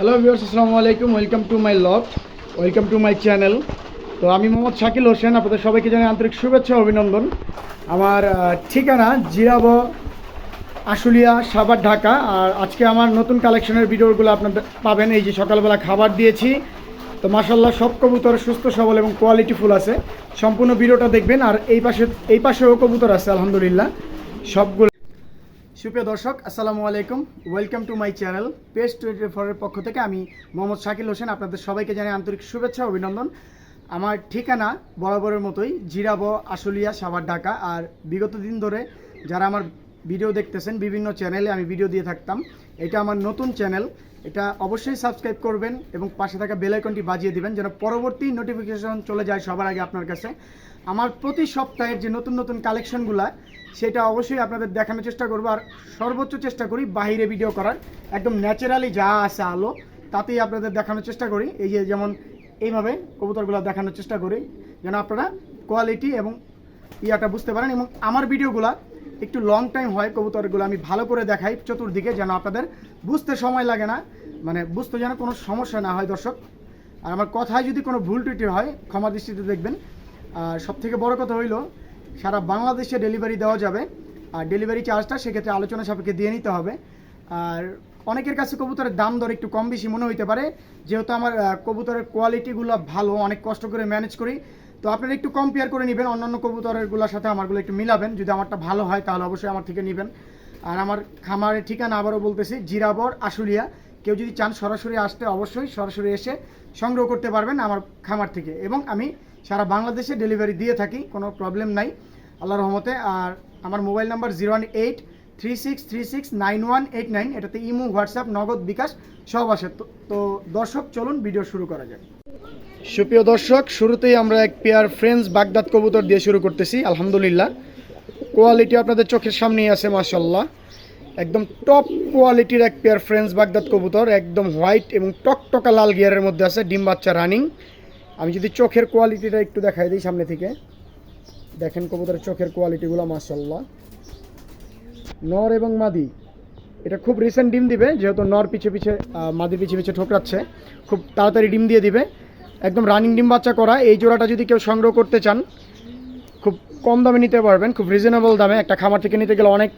Hello viewers আসসালামু আলাইকুম welcome to my loft welcome to my channel তো আমি মোহাম্মদ শাকিল হোসেন, আপনাদের সবাইকে জানাই আন্তরিক শুভেচ্ছা অভিনন্দন। আমার ঠিকানা জিরাব, আশুলিয়া সাবার ঢাকা। আর আজকে আমার নতুন কালেকশনের ভিডিওগুলো আপনাদের পাবেন। এই যে সকালবেলা খাবার দিয়েছি। তো মাসাল্লাহ সব কবুতর সুস্থ, সবল এবং কোয়ালিটি ফুল আছে। সম্পূর্ণ ভিডিওটা দেখবেন। আর এই পাশে, এই পাশেও কবুতর আছে, আলহামদুলিল্লাহ। সবগুলো সুপ্রিয় দর্শক, আসসালামু আলাইকুম। Welcome to my channel page twenty ফোরের পক্ষ থেকে আমি মোহাম্মদ শাকিল হোসেন আপনাদের সবাইকে জানাই আন্তরিক শুভেচ্ছা, অভিনন্দন। আমার ঠিকানা বরাবরের মতোই, জিরাব, আশুলিয়া, সাভার, ঢাকা। আর বিগত দিন ধরে যারা আমার ভিডিও দেখতেছেন, বিভিন্ন চ্যানেলে আমি ভিডিও দিয়ে থাকতাম, এটা আমার নতুন চ্যানেল এটা অবশ্যই সাবস্ক্রাইব করবেন এবং পাশে থাকা বেল আইকনটি বাজিয়ে দিবেন, যেন পরবর্তী নোটিফিকেশন চলে যায় সবার আগে আপনার কাছে। আমার প্রতি সপ্তাহের যে নতুন নতুন কালেকশনগুলা, সেটা অবশ্যই আপনাদের দেখানোর চেষ্টা করব আর সর্বোচ্চ চেষ্টা করি বাইরে ভিডিও করার। একদম ন্যাচারালি যা আছে আলো, তাতেই আপনাদের দেখানোর চেষ্টা করি। এই যে যেমন এইভাবে কবুতরগুলো দেখানোর চেষ্টা করি। যেন আপনারা কোয়ালিটি এবং ইয়াটা বুঝতে পারেন এবং আমার ভিডিওগুলা একটু লং টাইম হয় কবুতরগুলো আমি ভালো করে দেখাই চতুর্দিকে, যেন আপনাদের বুঝতে সময় লাগে না। মানে বুঝতে যেন কোনো সমস্যা না হয় দর্শক। আর আমার কথায় যদি কোনো ভুল ত্রুটি হয়, ক্ষমা দৃষ্টিতে দেখবেন। আর সব থেকে বড় কথা হইল, সারা বাংলাদেশে ডেলিভারি দেওয়া যাবে। আর ডেলিভারি চার্জটা সেক্ষেত্রে আলোচনা সাপেক্ষে দিয়ে নিতে হবে। আর অনেকের কাছে কবুতরের দাম দর একটু কম বেশি মনে হইতে পারে। যেহেতু আমার কবুতরের কোয়ালিটিগুলো ভালো, অনেক কষ্ট করে ম্যানেজ করি। তো আপনারা একটু কম্পেয়ার করে নেবেন, অন্যান্য কবুতরেরগুলোর সাথে আমারগুলো একটু মিলাবেন। যদি আমারটা ভালো হয়, তাহলে অবশ্যই আমার থেকে নেবেন। আর আমার খামারের ঠিকানা আবারও বলতেছি, জিরাবর, আশুলিয়া। কেউ যদি চান সরাসরি আসতে, অবশ্যই সরাসরি এসে সংগ্রহ করতে পারবেন আমার খামার থেকে। এবং আমি সারা বাংলাদেশে ডেলিভারি দিয়ে থাকি, কোনো প্রবলেম নাই। আল্লাহর রহমতে, আর আমার mobile number zero one eight three six three six nine one eight nine, এটাতে ইমো, হোয়াটসঅ্যাপ, নগদ বিকাশ সব আসে। তো- দর্শক, চলুন ভিডিও শুরু করা যায় সুপ্রিয় দর্শক, শুরুতেই আমরা এক পেয়ার ফ্রেন্ডস বাগদাদ কবুতর দিয়ে শুরু করতেছি, আলহামদুলিল্লাহ। কোয়ালিটি আপনাদের চোখের সামনেই আছে মাশাল্লাহ একদম টপ কোয়ালিটির এক পেয়ার ফ্রেন্ডস বাগদাদ কবুতর, একদম হোয়াইট এবং টকটকা লাল গিয়ারের মধ্যে আছে, ডিম বাচ্চা রানিং আমি যদি চোখের কোয়ালিটিটা একটু দেখাই দিই সামনে থেকে। দেখেন কবুতরের চোখের কোয়ালিটিগুলো মাশাল্লাহ নর এবং মাদি। এটা খুব রিসেন্ট ডিম দিবে, যেহেতু নর পিছে পিছে মাদির পিছে পিছে ঠোকরাচ্ছে। খুব তাড়াতাড়ি ডিম দিয়ে দিবে। একদম রানিং ডিম বাচ্চা করা। এই জোড়াটা যদি কেউ সংগ্রহ করতে চান, খুব কম দামে নিতে পারবেন, খুব রিজনেবল দামে। একটা খামার থেকে নিতে গেলে অনেক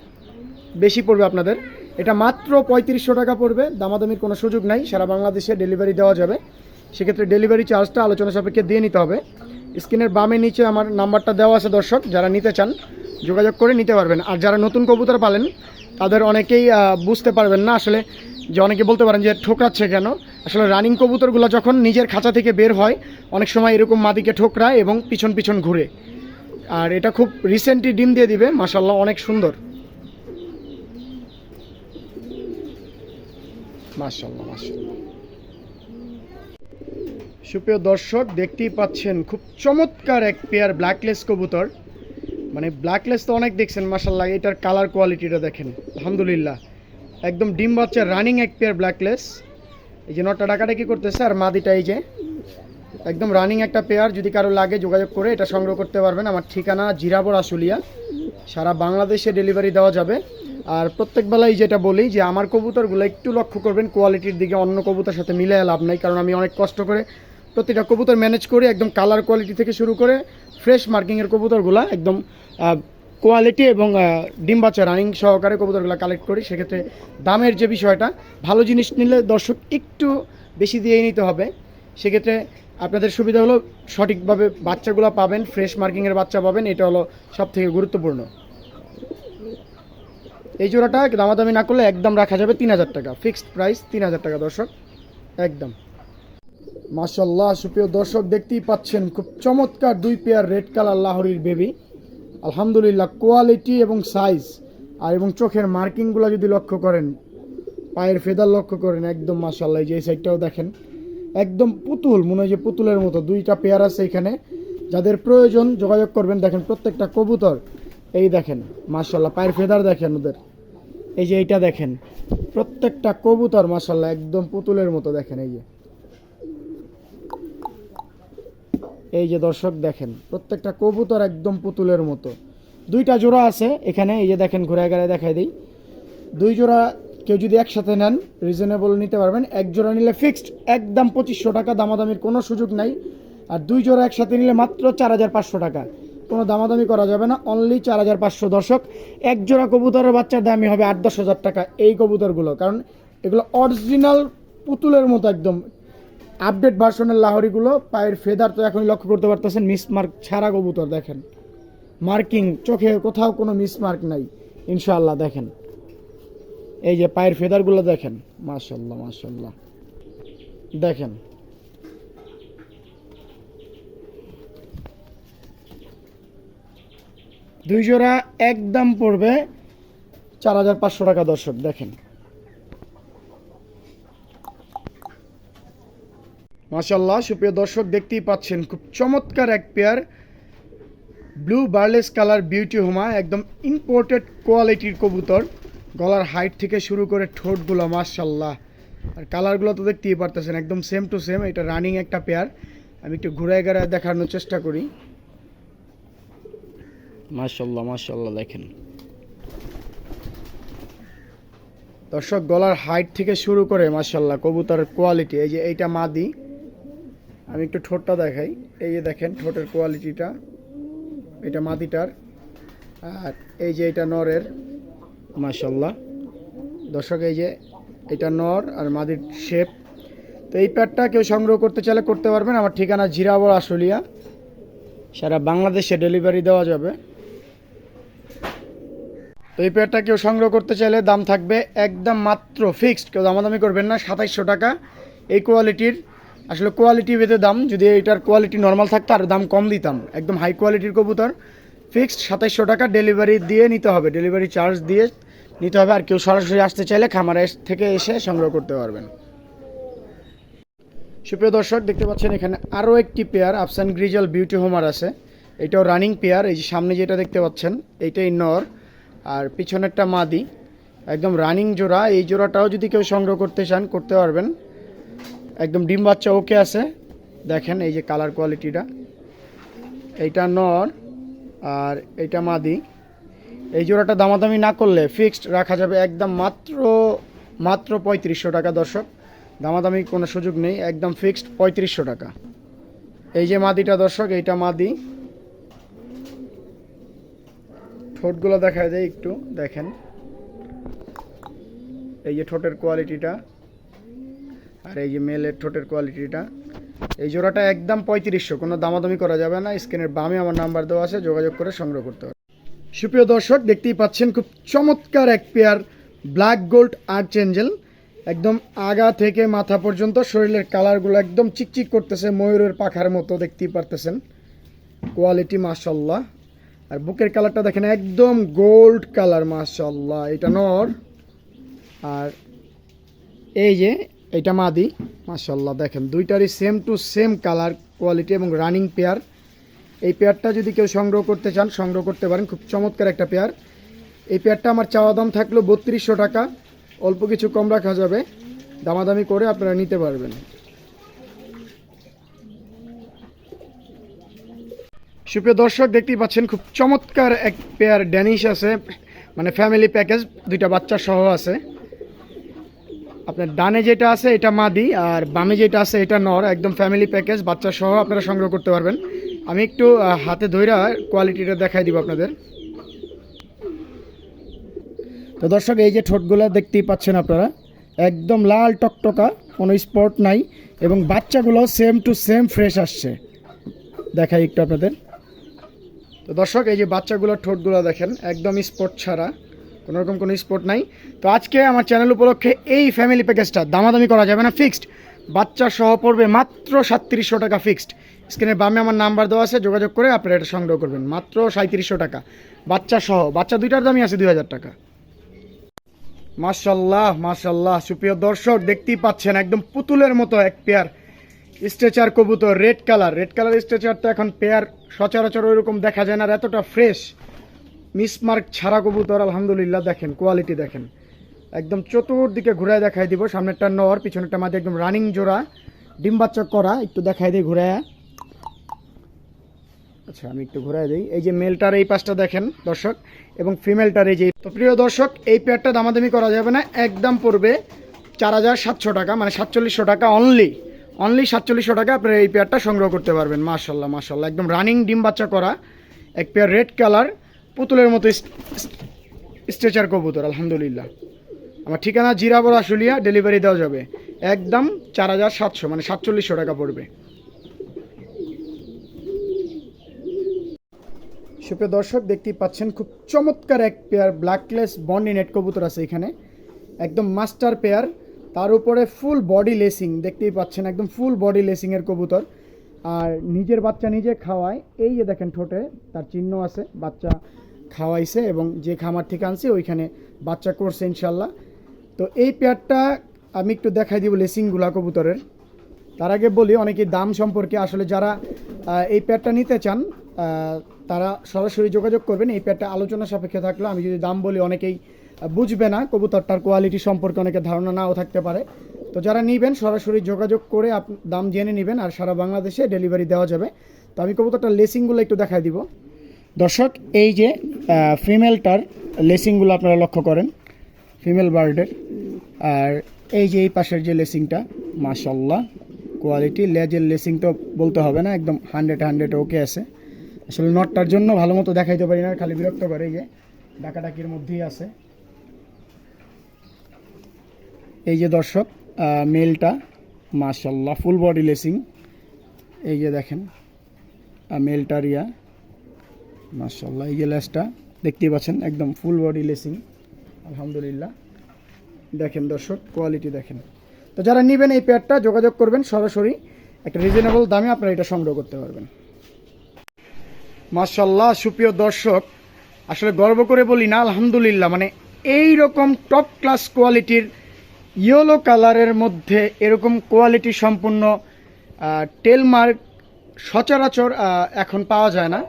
বেশি পড়বে আপনাদের। এটা মাত্র পঁয়ত্রিশশো টাকা পড়বে। দামাদামির কোনো সুযোগ নাই। সারা বাংলাদেশে ডেলিভারি দেওয়া যাবে। সেক্ষেত্রে ডেলিভারি চার্জটা আলোচনা সাপেক্ষে দিয়ে নিতে হবে। স্ক্রিনের বামে নিচে আমার নাম্বারটা দেওয়া আছে দর্শক, যারা নিতে চান, যোগাযোগ করে নিতে পারবেন। আর যারা নতুন কবুতর পালেন, তাদের অনেকেই বুঝতে পারবেন না আসলে যে অনেকে বলতে পারেন যে ঠোকরাচ্ছে কেন। আসলে রানিং কবুতরগুলো যখন নিজের খাঁচা থেকে বের হয়, অনেক সময় এরকম মাদিকে ঠোকরায় এবং পিছন পিছন ঘুরে। আর এটা খুব রিসেন্টলি ডিম দিয়ে দিবে মাসাল্লাহ অনেক সুন্দর। মাশাল্লাহ মাশাল্লাহ সুপ্রিয় দর্শক, দেখতেই পাচ্ছেন খুব চমৎকার এক পেয়ার ব্ল্যাকলেস কবুতর। মানে ব্ল্যাকলেস তো অনেক দেখছেন মাশাল্লাহ এটার কালার কোয়ালিটিটা দেখেন, আলহামদুলিল্লাহ। একদম ডিম বাচ্চা রানিং এক পেয়ার ব্ল্যাকলেস এই যে নটা ডাকাটা কি করতেছে, আর মাদিটা এই যে, একদম রানিং একটা পেয়ার যদি কারও লাগে যোগাযোগ করে এটা সংগ্রহ করতে পারবেন। আমার ঠিকানা জিরাবর আশুলিয়া। সারা বাংলাদেশে ডেলিভারি দেওয়া যাবে। আর প্রত্যেক বেলায় যেটা বলি যে আমার কবুতরগুলো একটু লক্ষ্য করবেন কোয়ালিটির দিকে অন্য কবুতর সাথে মিলে লাভ নাই, কারণ আমি অনেক কষ্ট করে প্রতিটা কবুতর ম্যানেজ করি, একদম কালার কোয়ালিটি থেকে শুরু করে ফ্রেশ মার্কিংয়ের কবুতরগুলো একদম কোয়ালিটি এবং ডিম বাচ্চা রানিং সহকারে কবুতরগুলো কালেক্ট করি। সেক্ষেত্রে দামের যে বিষয়টা, ভালো জিনিস নিলে দর্শক একটু বেশি দিয়েই নিতে হবে। সেক্ষেত্রে আপনাদের সুবিধা হলো সঠিকভাবে বাচ্চাগুলো পাবেন ফ্রেশ মার্কিংয়ের বাচ্চা পাবেন, এটা হলো সব থেকে গুরুত্বপূর্ণ। এই জোড়াটা দামাদামি না করলে একদম রাখা যাবে তিন হাজার টাকা। ফিক্সড প্রাইস তিন হাজার টাকা, দর্শক। একদম। মাশাল্লাহ সুপ্রিয় দর্শক, দেখতেই পাচ্ছেন খুব চমৎকার দুই পেয়ার রেড কালার লাহরির বেবি আলহামদুলিল্লাহ কোয়ালিটি এবং সাইজ আর এবং চোখের মার্কিংগুলো যদি লক্ষ্য করেন, পায়ের ফেদার লক্ষ্য করেন, একদম মাশাল্লাহ এই যে এই সাইডটাও দেখেন। একদম পুতুল, মনে হয় যে পুতুলের মতো, দুইটা পেয়ার আছে এখানে। যাদের প্রয়োজন যোগাযোগ করবেন, দেখেন প্রত্যেকটা কবুতর। এই দেখেন মাশাল্লাহ পায়ের ফেদার দেখেন ওদের। এই যে এইটা দেখেন, প্রত্যেকটা কবুতর মাশাল্লাহ একদম পুতুলের মতো দেখেন, এই যে। এই যে দর্শক দেখেন, প্রত্যেকটা কবুতর একদম পুতুলের মতো। দুইটা জোড়া আছে এখানে, এই যে দেখেন ঘুরে গেলে দেখাই দিই। দুই জোড়া কেউ যদি একসাথে নেন রিজনেবল নিতে পারবেন। এক জোড়া নিলে ফিক্সড একদম পঁচিশশো টাকা, দামাদামির কোনো সুযোগ নাই। আর দুই জোড়া একসাথে নিলে মাত্র চার হাজার পাঁচশো টাকা। কোনো দামাদামি করা যাবে না। অনলি চার হাজার পাঁচশো দর্শক। এক জোড়া কবুতরের বাচ্চার দামই হবে আট দশ হাজার টাকা এই কবুতরগুলো। কারণ এগুলো অরিজিনাল পুতুলের মতো একদম। আপডেট ভার্সনের লাহরিগুলো, পায়ের ফেদার তো এখনই লক্ষ্য করতে পারতেছেন মিস মার্ক ছাড়া কবুতর দেখেন। মার্কিং চোখে কোথাও কোনো মিস মার্ক নাই। ইনশাআল্লাহ দেখেন। এই যে পায়ের ফেদারগুলো দেখেন। মাশাল্লাহ মাশাল্লাহ দেখেন। দুই জোড়া একদম পড়বে চার হাজার পাঁচশো টাকা, দর্শক, দেখেন। মাশাল্লাহ সুপ্রিয় দর্শক, দেখতেই পাচ্ছেন খুব চমৎকার এক pair blue barless colour beauty homer, একদম ইম্পোর্টেড কোয়ালিটির কবুতর। গলার হাইট থেকে শুরু করে ঠোঁটগুলো মাশাল্লাহ আর কালারগুলো তো দেখতেই পারতেছেন, একদম সেম টু সেম এটা রানিং একটা পেয়ার আমি একটু ঘুরায় ঘুরায় দেখানোর চেষ্টা করি। মাশাল্লাহ মাশাল্লাহ দেখেন। দর্শক, গলার হাইট থেকে শুরু করে মাশাল্লাহ কবুতরের কোয়ালিটি এই যে এইটা মাদি। আমি একটু ঠোঁটটা দেখাই। এই যে দেখেন, ঠোঁটের কোয়ালিটিটা এটা মাদিটার। আর এই যে এটা নরের। মাশাল্লাহ দর্শক, এই যে এটা নর আর মাদির শেপ তো এই প্যাডটা কেউ সংগ্রহ করতে চাইলে করতে পারবেন। আমার ঠিকানা জিরাবর আশুলিয়া। সারা বাংলাদেশে ডেলিভারি দেওয়া যাবে। তো এই পেয়ারটা কেউ সংগ্রহ করতে চাইলে দাম থাকবে একদম মাত্র ফিক্সড কেউ দামাদামি করবেন না, সাতাইশশো টাকা। এই কোয়ালিটির আসলে কোয়ালিটি ভেদে দাম, যদি এটার কোয়ালিটি নর্মাল থাকতো, আর দাম কম দিতাম। একদম হাই কোয়ালিটির কবুতর ফিক্সড সাতাইশশো টাকা ডেলিভারি দিয়ে নিতে হবে। ডেলিভারি চার্জ দিয়ে নিতে হবে, আর কেউ সরাসরি আসতে চাইলে খামারে থেকে এসে সংগ্রহ করতে পারবেন। সুপ্রিয় দর্শক, দেখতে পাচ্ছেন এখানে আরও একটি পেয়ার আফসান গ্রিজাল বিউটি হোমার আছে। এটাও রানিং পেয়ার, এই যে সামনে যেটা দেখতে পাচ্ছেন এইটাই নর। আর পিছনেরটা মাদি, একদম রানিং জোড়া। এই জোড়াটাও যদি কেউ সংগ্রহ করতে চান, করতে পারবেন। একদম ডিম বাচ্চা ওকে আছে। দেখেন এই যে কালার কোয়ালিটিটা এইটা নর আর এইটা মাদি। এই জোড়াটা দামাদামি না করলে ফিক্সড রাখা যাবে একদম মাত্র মাত্র পঁয়ত্রিশশো টাকা দর্শক। দামাদামি কোনো সুযোগ নেই, একদম ফিক্সড পঁয়ত্রিশশো টাকা। এই যে মাদিটা দর্শক, এইটা মাদি। ঠোঁটগুলো দেখা যায় একটু, দেখেন। এই যে ঠোঁটের কোয়ালিটিটা, আর এই যে মেলের ঠোঁটের কোয়ালিটিটা। এই জোড়াটা একদম পঁয়ত্রিশশো, কোনো দামাদামি করা যাবে না, স্ক্রিনের বামে আমার নাম্বার দেওয়া আছে, যোগাযোগ করে সংগ্রহ করতে হবে সুপ্রিয় দর্শক, দেখতেই পাচ্ছেন খুব চমৎকার এক pair black gold archangel. একদম আগা থেকে মাথা পর্যন্ত শরীরের কালারগুলো একদম চিকচিক করতেছে, ময়ূরের পাখার মতো দেখতেই পারতেছেন। কোয়ালিটি মাশাল্লাহ আর বুকের কালারটা দেখেন, একদম গোল্ড কালার মাশাল্লাহ এটা নর, আর এই যে এটা মাদি মাশাল্লাহ দেখেন, দুইটারই same to same colour quality এবং রানিং পেয়ার এই পেয়ারটা যদি কেউ সংগ্রহ করতে চান, সংগ্রহ করতে পারেন, খুব চমৎকার একটা পেয়ার এই পেয়ারটা আমার চাওয়া দাম থাকল বত্রিশশো টাকা, অল্প কিছু কম রাখা যাবে। দামাদামি করে আপনারা নিতে পারবেন। সুপ্রিয় দর্শক, দেখতেই পাচ্ছেন খুব চমৎকার এক পেয়ার ড্যানিশ আছে। মানে ফ্যামিলি প্যাকেজ দুইটা বাচ্চা সহ আছে। আপনার ডানে যেটা আছে, এটা মাদি, আর বামে যেটা আছে, এটা নর, একদম ফ্যামিলি প্যাকেজ বাচ্চা সহ আপনারা সংগ্রহ করতে পারবেন। আমি একটু হাতে ধইরা কোয়ালিটিটা দেখাই দিব আপনাদের। তো দর্শক, এই যে ঠোঁটগুলো দেখতেই পাচ্ছেন আপনারা, একদম লাল টকটকা, কোনো স্পট নাই, এবং বাচ্চাগুলো সেম টু সেম ফ্রেশ আসছে। দেখাই একটু আপনাদের। তো দর্শক, এই যে বাচ্চাগুলোর ঠোঁটগুলো দেখেন, একদম স্পট ছাড়া, কোনো রকম কোনো স্পট নাই। তো আজকে আমার চ্যানেল উপলক্ষে এই ফ্যামিলি প্যাকেজটা দামাদামি করা যাবে না ফিক্সড বাচ্চা সহ পড়বে মাত্র সাতত্রিশশো টাকা ফিক্সড স্ক্রিনের বামে আমার নাম্বার দেওয়া আছে, যোগাযোগ করে আপনারা এটা সংগ্রহ করবেন। মাত্র সাঁত্রিশশো টাকা। বাচ্চা সহ, বাচ্চা দুইটার দামই আছে দুই হাজার টাকা। মাশাল্লাহ মাশাল্লাহ, সুপ্রিয় দর্শক, দেখতেই পাচ্ছেন, একদম পুতুলের মতো এক পেয়ার স্ট্রেচার কবুতর, red colour. Red colour stretcher তো এখন পেয়ার সচরাচর ওইরকম দেখা যায় না আর এতটা ফ্রেশ মিসমার্ক ছাড়া কবুতর, আলহামদুলিল্লাহ, দেখেন কোয়ালিটি দেখেন। একদম চতুর্দিকে ঘুরায় দেখাই দিব, সামনেরটা নর, পিছনেরটা মাঝে একদম রানিং জোড়া। ডিম বাচ্চা করা, একটু দেখাই দিই ঘুরায়। আচ্ছা আমি একটু ঘুরাই দিই। এই যে মেলটার এই পাশটা দেখেন, দর্শক, এবং ফিমেলটার এই যে তো প্রিয় দর্শক, এই পেয়ারটা দামাদামি করা যাবে না, একদম পড়বে চার হাজার সাতশো টাকা মানে সাতচল্লিশশো টাকা অনলি অনলি সাতচল্লিশশো টাকা আপনারা এই পেয়ারটা সংগ্রহ করতে পারবেন মাশাল্লাহ মাশাল্লাহ একদম রানিং ডিম বাচ্চা করা, এক পেয়ার রেড কালার পুতুলের মতো স্ট্রেচার কবুতর, আলহামদুলিল্লাহ। আমার ঠিকানা জিরাবর আশুলিয়া ডেলিভারি দেওয়া যাবে। একদম চার হাজার সাতশো মানে সাতচল্লিশশো টাকা পড়বে। সুপ্রিয় দর্শক, দেখতেই পাচ্ছেন খুব চমৎকার এক পেয়ার ব্ল্যাকলেস বন্ডি নেট কবুতর আছে এখানে। একদম মাস্টার পেয়ার তার উপরে ফুল বডি লেসিং দেখতেই পাচ্ছেন, একদম ফুল বডি লেসিংয়ের কবুতর। আর নিজের বাচ্চা নিজে খাওয়ায়, এই যে দেখেন ঠোঁটে, তার চিহ্ন আছে, বাচ্চা খাওয়াইছে এবং যে খামার থেকে আনছে, ওইখানে বাচ্চা করছে ইনশাল্লাহ। তো এই পেয়ারটা আমি একটু দেখাই দিব লেসিংগুলা কবুতরের। তার আগে বলি, অনেকে দাম সম্পর্কে আসলে যারা এই প্যাডটা নিতে চান তারা সরাসরি যোগাযোগ করবেন। এই প্যাডটা আলোচনা সাপেক্ষে থাকলে, আমি যদি দাম বলি, অনেকেই বুঝবে না, কবুতরটার কোয়ালিটি সম্পর্কে অনেকে ধারণা নাও থাকতে পারে। তো যারা নেবেন, সরাসরি যোগাযোগ করে আপ, দাম জেনে নেবেন আর সারা বাংলাদেশে ডেলিভারি দেওয়া যাবে। তো আমি কবুতরটার লেসিংগুলো একটু দেখাই দিব। দর্শক, এই যে ফিমেলটার লেসিংগুলো আপনারা লক্ষ্য করেন। ফিমেল বার্ডের আর এই যে এই পাশের যে লেসিংটা মাশাল্লাহ কোয়ালিটি লেজের লেসিং তো বলতে হবে না, একদম হান্ড্রেড হান্ড্রেড ওকে আছে। আসলে নটটার জন্য ভালো মতো দেখাইতে পারি না, খালি বিরক্ত করে যে, ডাকাডাকির মধ্যেই আছে। এই যে দর্শক মেলটা মাশাল্লাহ ফুল বডি লেসিং এই যে দেখেন আহ, মেলটার ইয়া মাশাল্লাহ এই যে লেসটা দেখতেই পাচ্ছেন একদম ফুল বডি লেসিং আলহামদুলিল্লাহ। দেখেন দর্শক কোয়ালিটি দেখেন। তো যারা নেবেন এই প্যাডটা যোগাযোগ করবেন সরাসরি একটা রিজনেবল দামে আপনারা এটা সংগ্রহ করতে পারবেন। মাশাল্লাহ সুপ্রিয় দর্শক আসলে গর্ব করে বলি না আলহামদুলিল্লাহ মানে এই রকম টপ ক্লাস কোয়ালিটির ইয়েলো কালারের মধ্যে এরকম কোয়ালিটি সম্পূর্ণ টেলমার্ক সচরাচর এখন পাওয়া যায় না।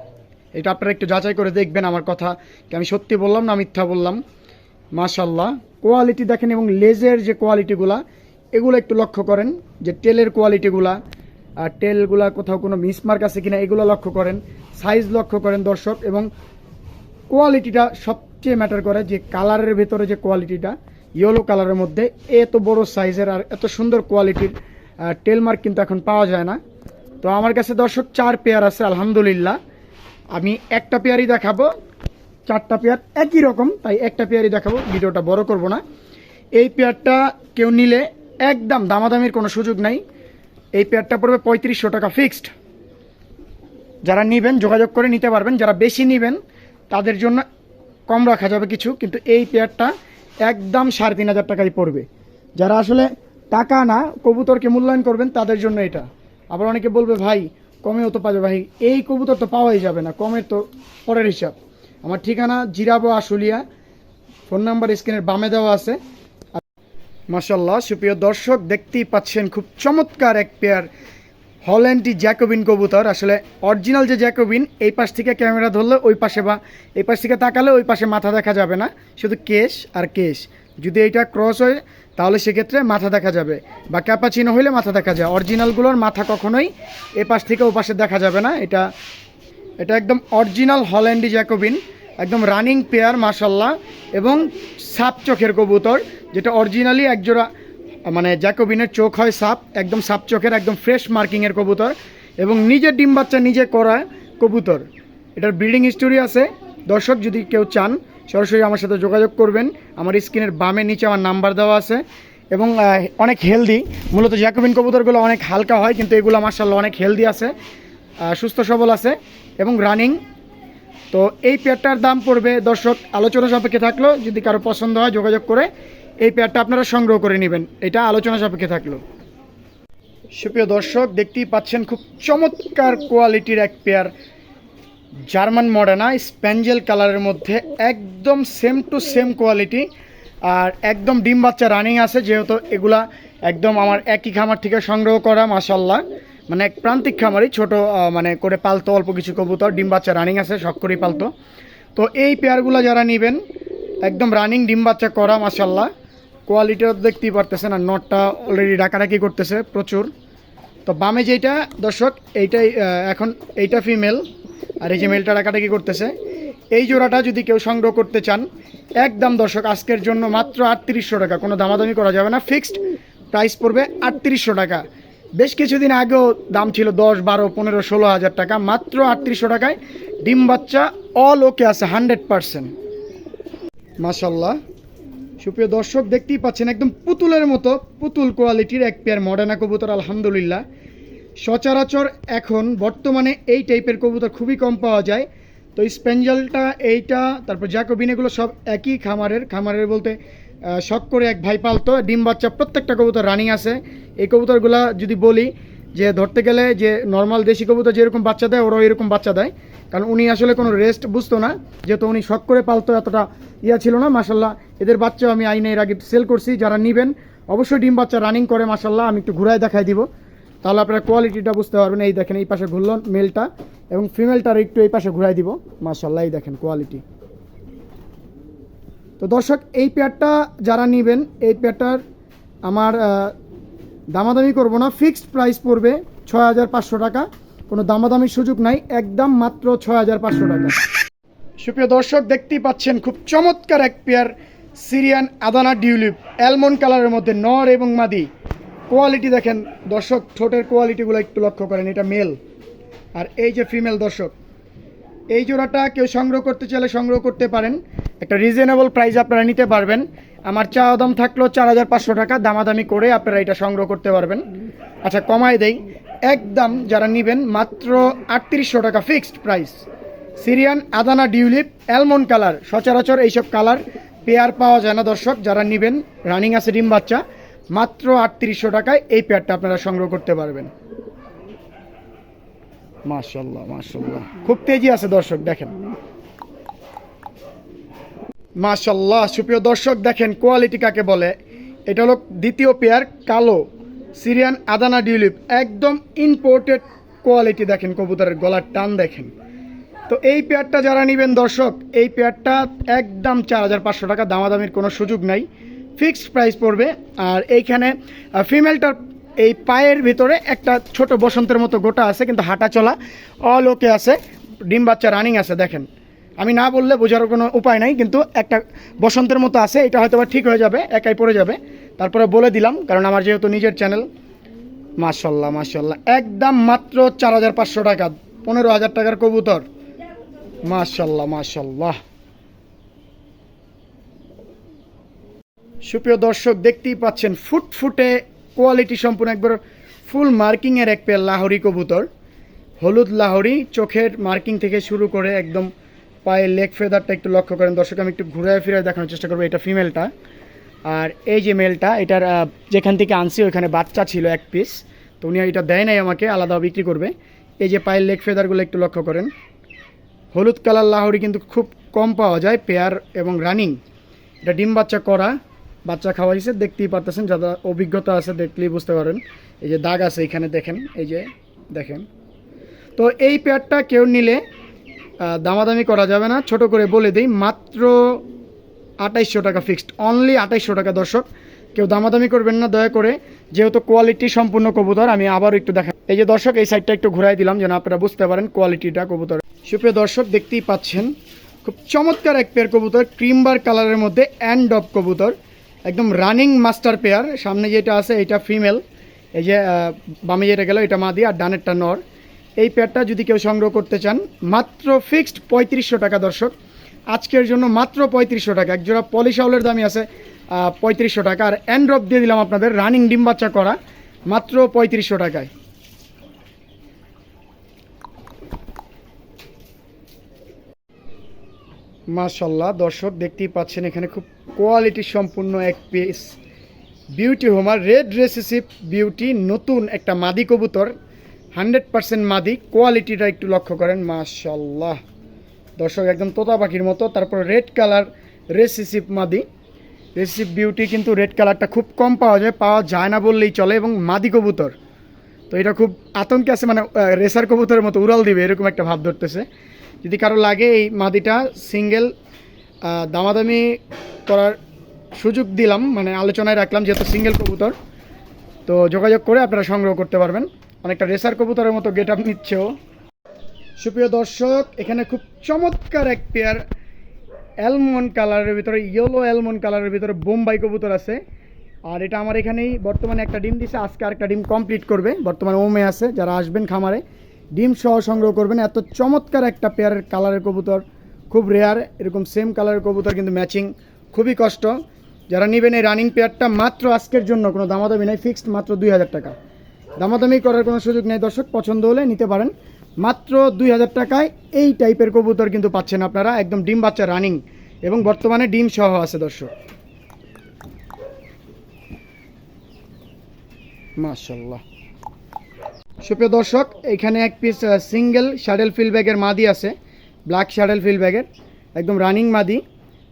এটা আপনারা একটু যাচাই করে দেখবেন আমার কথা, কি আমি সত্যি বললাম না মিথ্যা বললাম? মাশাল্লাহ কোয়ালিটি দেখেন এবং লেজের যে কোয়ালিটিগুলা, এগুলো একটু লক্ষ্য করেন, যে টেলের কোয়ালিটিগুলা আর টেলগুলা কোথাও কোনো মিসমার্ক আছে কিনা, এগুলো লক্ষ্য করেন সাইজ লক্ষ্য করেন দর্শক, এবং কোয়ালিটিটা সবচেয়ে ম্যাটার করে যে কালারের ভেতরে যে কোয়ালিটিটা ইয়েলো কালারের মধ্যে এত বড় সাইজের আর এত সুন্দর কোয়ালিটির টেলমার্ক কিন্তু এখন পাওয়া যায় না। তো আমার কাছে দর্শক চার পেয়ার আছে, আলহামদুলিল্লাহ। আমি একটা পেয়ারই দেখাবো, চারটা পেয়ার একই রকম, তাই একটা পেয়ারই দেখাবো, ভিডিওটা বড় করব না। এই পেয়ারটা কেউ নিলে একদম দামাদামির কোনো সুযোগ নাই। এই পেয়ারটা পড়বে পঁয়ত্রিশশো টাকা ফিক্সড যারা নেবেন, যোগাযোগ করে নিতে পারবেন। যারা বেশি নেবেন, তাদের জন্য কম রাখা যাবে কিছু, কিন্তু এই পেয়ারটা একদম সাড়ে তিন হাজার টাকাই পড়বে। যারা আসলে টাকা না, কবুতরকে মূল্যায়ন করবেন, তাদের জন্য এটা। আবার অনেকে বলবে, ভাই, কমেও তো পাবে ভাই, এই কবুতর তো পাওয়াই যাবে না, কমের তো পরের হিসাব। আমার ঠিকানা জিরাবো আশুলিয়া, ফোন নাম্বার স্ক্রিনের বামে দেওয়া আছে। মাসাল্লাহ সুপ্রিয় দর্শক, দেখতেই পাচ্ছেন খুব চমৎকার এক পেয়ার হল্যান্ডি জ্যাকোবিন কবুতর। আসলে অরিজিনাল যে জ্যাকোবিন, এই পাশ থেকে ক্যামেরা ধরলে ওই পাশে বা এই পাশ থেকে তাকালে ওই পাশে মাথা দেখা যাবে না। শুধু কেশ আর কেশ। যদি এটা ক্রস হয়, তাহলে সেক্ষেত্রে মাথা দেখা যাবে বা ক্যাপাচিনো হইলে মাথা দেখা যায়। অরিজিনালগুলোর মাথা কখনোই এ পাশ থেকে ও পাশে দেখা যাবে না। এটা এটা একদম অরিজিনাল হল্যান্ডি জ্যাকোবিন, একদম রানিং পেয়ার মাসাল্লাহ এবং সাপ চোখের কবুতর, যেটা অরিজিনালি একজোড়া মানে জ্যাকোবিনের চোখ হয় সাপ, একদম সাপ চোখের, একদম ফ্রেশ মার্কিংয়ের কবুতর, এবং নিজের ডিম বাচ্চা নিজে করা কবুতর। এটার ব্রিডিং হিস্টোরি আছে। দর্শক, যদি কেউ চান, সরাসরি আমার সাথে যোগাযোগ করবেন। আমার স্ক্রিনের বামে নিচে আমার নাম্বার দেওয়া আছে। এবং অনেক হেলদি মূলত জ্যাকোবিন কবুতরগুলো অনেক হালকা হয়, কিন্তু এগুলো মার্শাল্লাহ অনেক হেলদি আছে সুস্থ, সবল আছে, এবং রানিং তো এই পেয়ারটার দাম পড়বে, দর্শক, আলোচনা সাপেক্ষে থাকল। যদি কারও পছন্দ হয়, যোগাযোগ করে এই পেয়ারটা আপনারা সংগ্রহ করে নেবেন। এটা আলোচনা সাপেক্ষে থাকল। সুপ্রিয় দর্শক, দেখতেই পাচ্ছেন খুব চমৎকার কোয়ালিটির এক পেয়ার জার্মান মডার্না স্প্যাঞ্জেল কালারের মধ্যে একদম সেম টু সেম কোয়ালিটি আর একদম ডিম বাচ্চা রানিং আছে, যেহেতু এগুলা একদম আমার একই খামার থেকে সংগ্রহ করা মাসাল্লাহ মানে এক প্রান্তিক খামারই, ছোট মানে করে পালতো, অল্প কিছু কবুতর, ডিম বাচ্চা রানিং আছে, শখ করেই পালতো। তো এই পেয়ারগুলো যারা নেবেন, একদম রানিং ডিম বাচ্চা করা মাসাল্লাহ কোয়ালিটিও দেখতেই পারতেছেন আর নটটা অলরেডি ডাকাডাকি করতেছে প্রচুর। তো বামে যেটা দর্শক, এইটাই এখন এইটা ফিমেল আর এই যে মেলটা ডাকাটাকি করতেছে। এই জোড়াটা যদি কেউ সংগ্রহ করতে চান, একদম দর্শক, আজকের জন্য মাত্র আটত্রিশশো টাকা। কোনো দামাদামি করা যাবে না ফিক্সড প্রাইস পড়বে আটত্রিশশো টাকা। বেশ কিছুদিন আগেও দাম ছিল দশ, বারো, পনেরো, ষোলো হাজার টাকা, মাত্র আটত্রিশশো টাকায় ডিম বাচ্চা অল ওকে আছে হান্ড্রেড পারসেন্ট মাসাল্লাহ সুপ্রিয় দর্শক, দেখতেই পাচ্ছেন একদম পুতুলের মতো, পুতুল কোয়ালিটির এক পেয়ার মডার্না কবুতর, আলহামদুলিল্লাহ। সচরাচর এখন বর্তমানে এই টাইপের কবুতর খুবই কম পাওয়া যায়। তো স্পেঞ্জালটা এইটা, তারপর জ্যাকোবিন, এগুলো সব একই খামারের। খামারের বলতে শখ করে এক ভাই পালতো, ডিম বাচ্চা প্রত্যেকটা কবুতর রানিং আছে। এই কবুতরগুলা যদি বলি, যে ধরতে গেলে যে নর্মাল দেশি কবুতর যেরকম বাচ্চা দেয়, ওরাও এরকম বাচ্চা দেয়। কারণ উনি আসলে কোনো রেস্ট বুঝতো না। যেহেতু উনি শখ করে পালতো, এতটা ইয়া ছিল না মাসাল্লাহ এদের বাচ্চা আমি আইনে এর আগে সেল করছি, যারা নেবেন, অবশ্যই ডিম বাচ্চা রানিং করে মাসাল্লাহ আমি একটু ঘুরায় দেখাই দিব। তাহলে আপনারা কোয়ালিটিটা বুঝতে পারবেন। এই দেখেন, এই পাশে ঘুরল মেলটা এবং ফিমেলটার একটু এই পাশে ঘুরাই দিব। মাসাল্লাহ এই দেখেন কোয়ালিটি তো দর্শক, এই পেয়ারটা যারা নেবেন, এই পেয়ারটার আমার দামাদামি করব না। ফিক্সড প্রাইস পড়বে ছয় হাজার পাঁচশো টাকা। কোনো দামাদামির সুযোগ নাই একদম মাত্র ছয় হাজার পাঁচশো টাকা। সুপ্রিয় দর্শক, দেখতেই পাচ্ছেন খুব চমৎকার এক pair Syrian Adana dewlap almond কালারের মধ্যে নর এবং মাদি। কোয়ালিটি দেখেন, দর্শক, ঠোঁটের কোয়ালিটিগুলো একটু লক্ষ্য করেন, এটা মেল আর এই যে ফিমেল দর্শক, এই জোড়াটা কেউ সংগ্রহ করতে চাইলে সংগ্রহ করতে পারেন। একটা রিজনেবল প্রাইস আপনারা নিতে পারবেন। আমার চাওয়া দাম থাকল চার হাজার পাঁচশো টাকা, দামাদামি করে আপনারা এটা সংগ্রহ করতে পারবেন। আচ্ছা কমায় দেই। একদম যারা নেবেন মাত্র আটত্রিশশো টাকা fixed price. Syrian, Adana dewlap almond colour, সচরাচর এইসব কালার পেয়ার পাওয়া যায় না দর্শক, যারা নেবেন রানিং আছে ডিম বাচ্চা, মাত্র আটত্রিশশো টাকায় এই পেয়ারটা আপনারা সংগ্রহ করতে পারবেন। মাশাল্লাহ মাশাল্লাহ খুব তেজি আছে দর্শক, দেখেন। মাশাল্লাহ সুপ্রিয় দর্শক, দেখেন কোয়ালিটি কাকে বলে? এটা হলো দ্বিতীয় পেয়ার কালো। সিরিয়ান আদানা ডিউলিপ একদম ইম্পোর্টেড কোয়ালিটি দেখেন, কবুতরের গলার টান দেখেন। তো এই পেয়ারটা যারা নেবেন দর্শক, এই পেয়ারটা একদম চার হাজার পাঁচশো টাকা দামাদামির কোনো সুযোগ নাই। ফিক্সড প্রাইস পড়বে, আর এইখানে ফিমেলটার এই পায়ের ভিতরে একটা ছোট বসন্তের মতো গোটা আছে, কিন্তু হাঁটা চলা অল ওকে আছে। ডিম বাচ্চা রানিং আছে, দেখেন। আমি না বললে বোঝার কোনো উপায় নাই, কিন্তু একটা বসন্তের মতো আছে, এটা হয়তো বা ঠিক হয়ে যাবে, একাই পড়ে যাবে। তারপরে বলে দিলাম, কারণ আমার যেহেতু নিজের চ্যানেল মাশাল্লাহ মাশাল্লাহ একদম মাত্র চার হাজার পাঁচশো টাকা, পনেরো হাজার টাকার কবুতর। মাশাল্লাহ মাশাল্লাহ সুপ্রিয় দর্শক, দেখতেই পাচ্ছেন, ফুটফুটে কোয়ালিটি সম্পূর্ণ একবার ফুল মার্কিংয়ের এক পেয়ার লাহরি কবুতর। হলুদ লাহরি, চোখের মার্কিং থেকে শুরু করে একদম পায়ের লেগ ফেদারটা একটু লক্ষ্য করেন। দর্শক, আমি একটু ঘুরে ফিরে দেখানোর চেষ্টা করব। এটা ফিমেলটা আর এই যে মেলটা এটার যেখান থেকে আনছি, ওইখানে বাচ্চা ছিল এক পিস তো উনি এটা দেয় নাই আমাকে, আলাদা বিক্রি করবে। এই যে পায়ের লেগ ফেদারগুলো একটু লক্ষ্য করেন। হলুদ কালার লাহরি কিন্তু খুব কম পাওয়া যায়, পেয়ার এবং রানিং। এটা ডিম বাচ্চা করা, বাচ্চা খাওয়াইছে দেখতেই পারতেছেন যারা অভিজ্ঞতা আছে দেখলেই বুঝতে পারেন। এই যে দাগ আছে, এখানে দেখেন, এই যে দেখেন। তো এই পেয়ারটা কেউ নিলে দামাদামি করা যাবে না। ছোট করে বলে দিই, মাত্র আঠাইশশো টাকা ফিক্সড অনলি আঠাইশশো টাকা দর্শক। কেউ দামাদামি করবেন না, দয়া করে। যেহেতু কোয়ালিটি সম্পূর্ণ কবুতর, আমি আবারও একটু দেখা এই যে দর্শক, এই সাইডটা একটু ঘুরাই দিলাম যেন আপনারা বুঝতে পারেন কোয়ালিটিটা কবুতর। সুপ্রিয় দর্শক, দেখতেই পাচ্ছেন, খুব চমৎকার এক পেয়ার কবুতর ক্রিমবার কালারের মধ্যে অ্যান্ড ডব কবুতর। একদম রানিং মাস্টার পেয়ার সামনে যেটা আছে, এটা ফিমেল এই যে বামে যেটা গেল, এটা মা মাদি আর ডানেরটা নর। এই পেয়ারটা যদি কেউ সংগ্রহ করতে চান, মাত্র ফিক্সড পঁয়ত্রিশশো টাকা দর্শক। আজকের জন্য মাত্র পঁয়ত্রিশশো টাকা। একজোড়া পলিশাউলের দামই আছে পঁয়ত্রিশশো টাকা। আর অ্যান্ড্রপ দিয়ে দিলাম আপনাদের রানিং ডিম বাচ্চা করা, মাত্র পঁয়ত্রিশশো টাকায়। মাশাল্লাহ, দর্শক দেখতেই পাচ্ছেন এখানে খুব কোয়ালিটি সম্পূর্ণ এক piece beauty homer red recessive beauty নতুন একটা মাদি কবুতর। হান্ড্রেড পার্সেন্ট মাদি, কোয়ালিটিটা একটু লক্ষ্য করেন মাশাল্লাহ দর্শক, একদম তোতা পাখির মতো, তারপর রেড কালার রেসিসিভ মাদি। রেসিপ বিউটি কিন্তু রেড কালারটা খুব কম পাওয়া যায় পাওয়া যায় না বললেই চলে, এবং মাদি কবুতর। তো এটা খুব আতঙ্কে আছে মানে রেসার কবুতরের মতো উড়াল দিবে, এরকম একটা ভাব ধরতেছে। যদি কারও লাগে এই মাদিটা সিঙ্গেল দামাদামি করার সুযোগ দিলাম মানে আলোচনায় রাখলাম, যেহেতু সিঙ্গেল কবুতর, তো যোগাযোগ করে আপনারা সংগ্রহ করতে পারবেন। অনেকটা রেসার কবুতরের মতো গেট আপ নিচ্ছেও। সুপ্রিয় দর্শক, এখানে খুব চমৎকার এক পেয়ার অ্যালমন্ড কালারের ভিতরে ইয়েলো অ্যালমন্ড কালারের ভিতরে বোম্বাই কবুতর আছে। আর এটা আমার এখানেই বর্তমানে একটা ডিম দিছে, আজকে আরেকটা ডিম কমপ্লিট করবে। বর্তমানে ওমে আছে, যারা আসবেন খামারে, ডিম সহ সংগ্রহ করবেন। এত চমৎকার একটা পেয়ারের কালারের কবুতর, খুব রেয়ার এরকম সেম কালারের কবুতর কিন্তু ম্যাচিং খুবই কষ্ট। যারা নেবেন এই রানিং পেয়ারটা মাত্র আজকের জন্য, কোনো দামাদামি নাই ফিক্সড মাত্র দুই হাজার টাকা। দামাদামি করার কোনো সুযোগ নেই। দর্শক, পছন্দ হলে নিতে পারেন। মাত্র দুই হাজার টাকায় এই টাইপের কবুতর কিন্তু পাচ্ছেন আপনারা। একদম ডিম বাচ্চা রানিং এবং বর্তমানে ডিম সহ আছে দর্শক। মাশাল্লাহ সুপ্রিয় দর্শক, এখানে এক পিস সিঙ্গেল শাডেল ফিল ব্যাগের মাদি আছে। ব্ল্যাক শাডেল ফিল ব্যাগের একদম রানিং মাদি।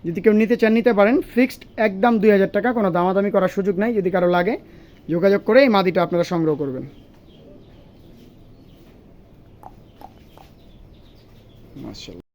যদি কেউ নিতে চান, নিতে পারেন। ফিক্সড একদম দুই হাজার টাকা, কোনো দামাদামি করার সুযোগ নাই। যদি কারও লাগে যোগাযোগ করে এই মাদিটা আপনারা সংগ্রহ করবেন। মাশাল্লাহ